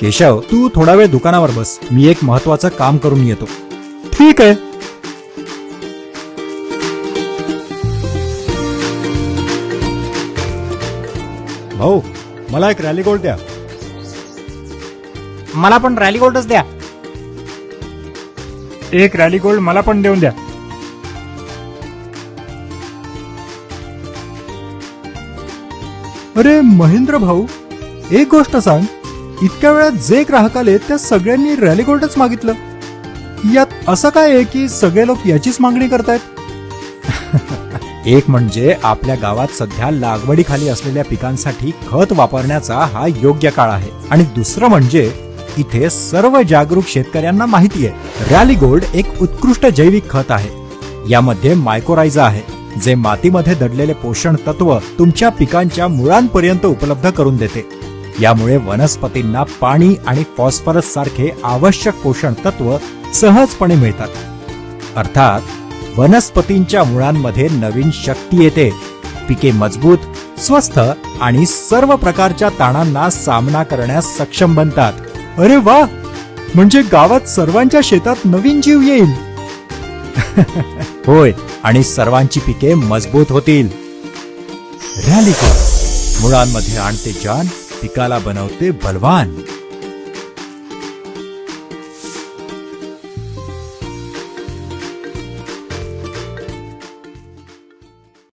केशव तू थोडा वेळ दुकानावर बस. मी एक महत्वाचं काम करून येतो. ठीक आहे. भाऊ मला एक रॅली गोल्ड द्या. मला पण रॅली गोल्डच द्या. एक रॅली गोल्ड मला पण देऊन द्या. अरे महेंद्र भाऊ एक गोष्ट सांग. इतक्या वेळात जे ग्राहक आले त्या सगळ्यांनी रॅली गोल्डच मागितलं. यात असं काय आहे की सगळे लोक याचीच मागणी करतायत? एक म्हणजे आपल्या गावात सध्या लागवडीखाली असलेल्या पिकांसाठी खत वापरण्याचा हा योग्य काळ आहे. आणि दुसरं म्हणजे इथे सर्व जागरूक शेतकऱ्यांना माहिती आहे रॅली गोल्ड एक उत्कृष्ट जैविक खत आहे. यामध्ये मायकोरायझा आहे जे मातीमध्ये दडलेले पोषण तत्व तुमच्या पिकांच्या मुळांपर्यंत उपलब्ध करून देते. यामुळे वनस्पतींना पाणी आणि फॉस्फरस सारखे आवश्यक पोषण तत्व सहजपणे मिळतात. अर्थात वनस्पतींच्या मुळांमध्ये नवीन शक्ती येते. पिके मजबूत स्वस्थ आणि सर्व प्रकारच्या ताणांना सामना करण्यास सक्षम बनतात. अरे वा म्हणजे गावात सर्वांच्या शेतात नवीन जीव येईल. होय आणि सर्वांची पिके मजबूत होतील. मुळांमध्ये आणते जान पिकाला बनवते बलवान.